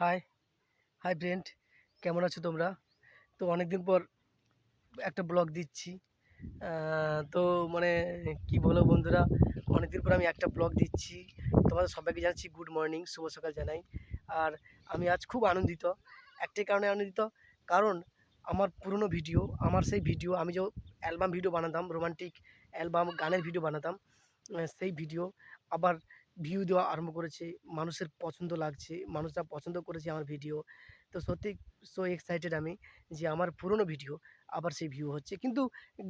High hi friend কেমন আছো তোমরা? তো অনেক দিন পর একটা ব্লগ দিচ্ছি। তো মানে কি বলো বন্ধুরা অনেক দিন পর আমি একটা ব্লগ দিচ্ছি। তোমাদের সবাইকে জানাচ্ছি গুড মর্নিং শুভ সকাল জানাই। আর আমি আজ খুব আনন্দিত। একটাই কারণে আনন্দিত, কারণ আমার পুরনো ভিডিও আমার সেই ভিডিও আমি যে অ্যালবাম ভিডিও বানাতাম রোমান্টিক অ্যালবাম গানের ভিডিও বানাতাম সেই ভিডিও আবার ভিউ দেওয়া আরম্ভ করেছে। মানুষের পছন্দ লাগছে, মানুষরা পছন্দ করেছে আমার ভিডিও তো সত্যি সো এক্সাইটেড আমি যে আমার পুরনো ভিডিও আবার সেই ভিউ হচ্ছে। কিন্তু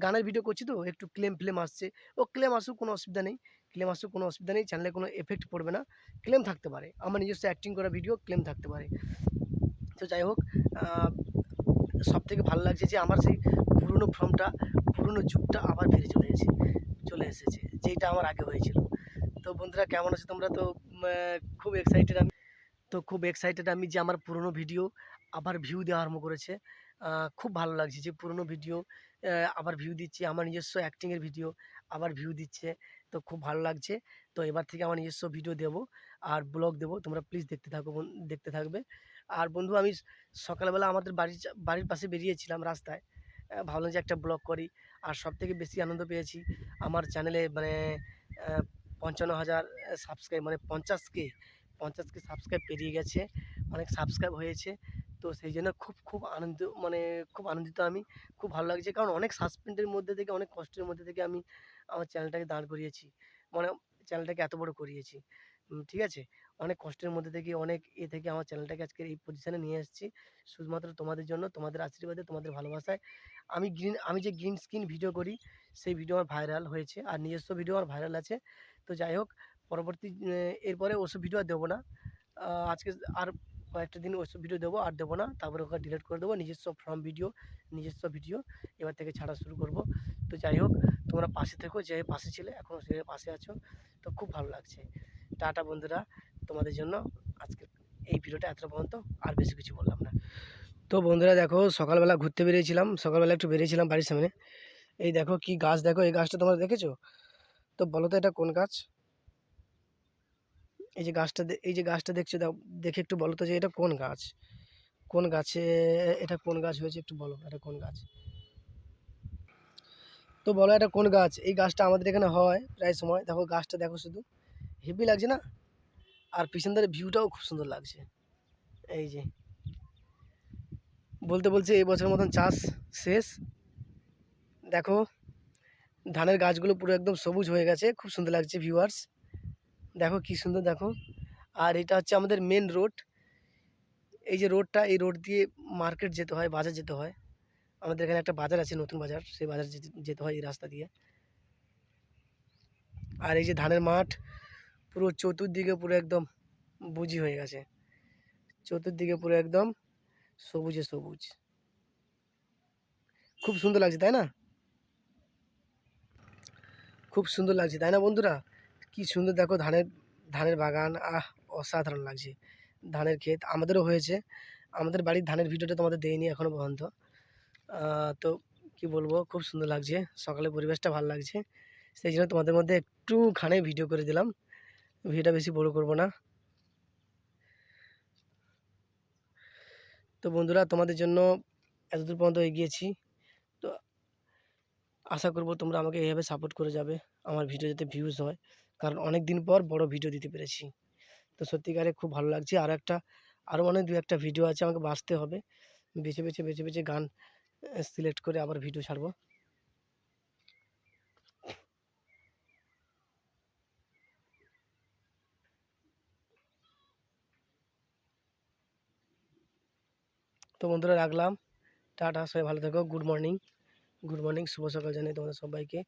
গানের ভিডিও করছি তো, একটু ক্লেম ফ্লেম আসছে। ও ক্লেম আসুক কোনো অসুবিধা নেই। ক্লেম আসুক কোনো অসুবিধা নেই চ্যানেলে কোনো এফেক্ট পড়বে না। ক্লেম থাকতে পারে। আমার নিজস্ব অ্যাক্টিং করা ভিডিও ক্লেম থাকতে পারে। তো যাই হোক সব থেকে ভালো লাগছে যে আমার সেই পুরনো ফর্মটা, পুরনো যুগটা আবার ফিরে চলে এসেছে চলে এসেছে যেটা আমার আগে হয়েছিল। তো বন্ধুরা, কেমন আছো তোমরা? তো খুব এক্সাইটেড আমি, তো খুব এক্সাইটেড আমি যে আমার পুরনো ভিডিও আবার ভিউ দেওয়া আরম্ভ করেছে। খুব ভালো লাগছে যে পুরনো ভিডিও আবার ভিউ দিচ্ছে, আমার নিজস্ব অ্যাক্টিংয়ের ভিডিও আবার ভিউ দিচ্ছে, তো খুব ভালো লাগছে। তো এবার থেকে আমার নিজস্ব ভিডিও দেবো। আর ব্লগ দেবো। তোমরা প্লিজ দেখতে থাকো দেখতে থাকবে। আর বন্ধু, আমি সকালবেলা আমাদের বাড়ির বাড়ির পাশে বেরিয়েছিলাম রাস্তায়। ভাবলাম যে একটা ব্লগ করি। আর সব থেকে বেশি আনন্দ পেয়েছি আমার চ্যানেলে মানে পঞ্চান্ন হাজার সাবস্ক্রাইব মানে পঞ্চাশ কে পঞ্চাশ কে সাবস্ক্রাইব পেরিয়ে গেছে। অনেক সাবস্ক্রাইব হয়েছে। তো সেই জন্য খুব খুব আনন্দ মানে খুব আনন্দিত আমি। খুব ভালো লাগছে। কারণ অনেক সাসপেন্ডের মধ্যে থেকে, অনেক কষ্টের মধ্যে থেকে আমি আমার চ্যানেলটাকে দাঁড় করিয়েছি। মানে চ্যানেলটাকে এত বড় করিয়েছি। ঠিক আছে? অনেক কষ্টের মধ্যে থেকে, অনেক এ থেকে আমার চ্যানেলটাকে আজকে এই পজিশনে নিয়ে এসেছি। শুধুমাত্র তোমাদের জন্য, তোমাদের আশীর্বাদে, তোমাদের ভালোবাসায়। আমি গ্রিন আমি যে গ্রিন স্ক্রিন ভিডিও করি, সেই ভিডিও আমার ভাইরাল হয়েছে। আর নিজস্ব ভিডিও আমার ভাইরাল আছে। তো যাই হোক, পরবর্তী এরপরে ওসব ভিডিও আর দেবো না। আজকে আর কয়েকটা দিন ওসব ভিডিও দেবো, আর দেবো না। তারপরে ওকে ডিলিট করে দেবো। নিজস্ব ফ্রম ভিডিও নিজস্ব ভিডিও এবার থেকে ছাড়া শুরু করব। তো যাই হোক, তোমরা পাশে থেকো, যে পাশে ছিলে এখনও সে পাশে আছো। তো খুব ভালো লাগছে। টাটা বন্ধুরা, তোমাদের জন্য আজকে এই ভিডিওটা এত পর্যন্ত, আর বেশি কিছু বললাম না। তো বন্ধুরা দেখো, সকালবেলা ঘুরতে বেরিয়েছিলাম, সকালবেলা একটু বেরিয়েছিলাম বাড়ির সামনে। এই দেখো কি গাছ, দেখো এই গাছটা তোমরা দেখেছ? তো বলো তো এটা কোন গাছ? এই যে গাছটা এই যে গাছটা দেখছ দেখে একটু বলো তো যে এটা কোন গাছ? কোন গাছে, এটা কোন গাছ হয়েছে একটু বলো, এটা কোন গাছ? তো বলো এটা কোন গাছ? এই গাছটা আমাদের এখানে হয়, প্রায় সময়। দেখো গাছটা দেখো শুধু। হেভি লাগছে না? আর পিছন ধারে ভিউটাও খুব সুন্দর লাগছে। এই যে। বলতে বলছে এই বছরের মতন চাষ শেষ। দেখো, ধানের গাছগুলো পুরো একদম সবুজ হয়ে গেছে। খুব সুন্দর লাগছে ভিউয়ার্স দেখো কি সুন্দর, দেখো। আর এটা হচ্ছে আমাদের মেন রোড এই যে রোডটা এই রোড দিয়ে মার্কেট যেতে হয়, বাজার যেতে হয়। আমাদের এখানে একটা বাজার আছে, নতুন বাজার। সেই বাজার যেতে হয় এই রাস্তা দিয়ে। আর এই যে ধানের মাঠ পুরো চতুর্দিকে পুরো একদম বুঝি হয়ে গেছে। চতুর্দিকে পুরো একদম সবুজে সবুজ। খুব সুন্দর লাগছে, তাই না? খুব সুন্দর লাগছে, তাই না বন্ধুরা? কি সুন্দর দেখো ধানের ধানের বাগান, আহ, অসাধারণ লাগছে। ধানের ক্ষেত আমাদেরও হয়েছে। আমাদের বাড়ির ধানের ভিডিওটা তোমাদের দেয়নি এখনও পর্যন্ত। তো কি বলব, খুব সুন্দর লাগছে। সকালে পরিবেশটা ভালো লাগছে। সেই জন্য তোমাদের মধ্যে একটুখানি ভিডিও করে দিলাম। ভিডিওটা বেশি বড় করব না। তো বন্ধুরা, তোমাদের জন্য এতদূর পর্যন্ত এগিয়েছি। তো আশা করব তোমরা আমাকে এইভাবে সাপোর্ট করে যাবে, আমার ভিডিও যাতে ভিউজ হয়। কারণ অনেক দিন পর বড় ভিডিও দিতে পেরেছি। তো সত্যিকারে খুব ভালো লাগছে। আর একটা আরও অনেক দু একটা ভিডিও আছে, আমাকে বাঁচতে হবে। বেছে বেছে বেছে বেছে গান সিলেক্ট করে আবার ভিডিও ছাড়বো। তো বন্ধুরা রাখলাম। টাটা, সবাই ভালো থেকো। গুড মর্নিং গুড মর্নিং শুভ সকাল জানাই তোমাদের সবাইকে।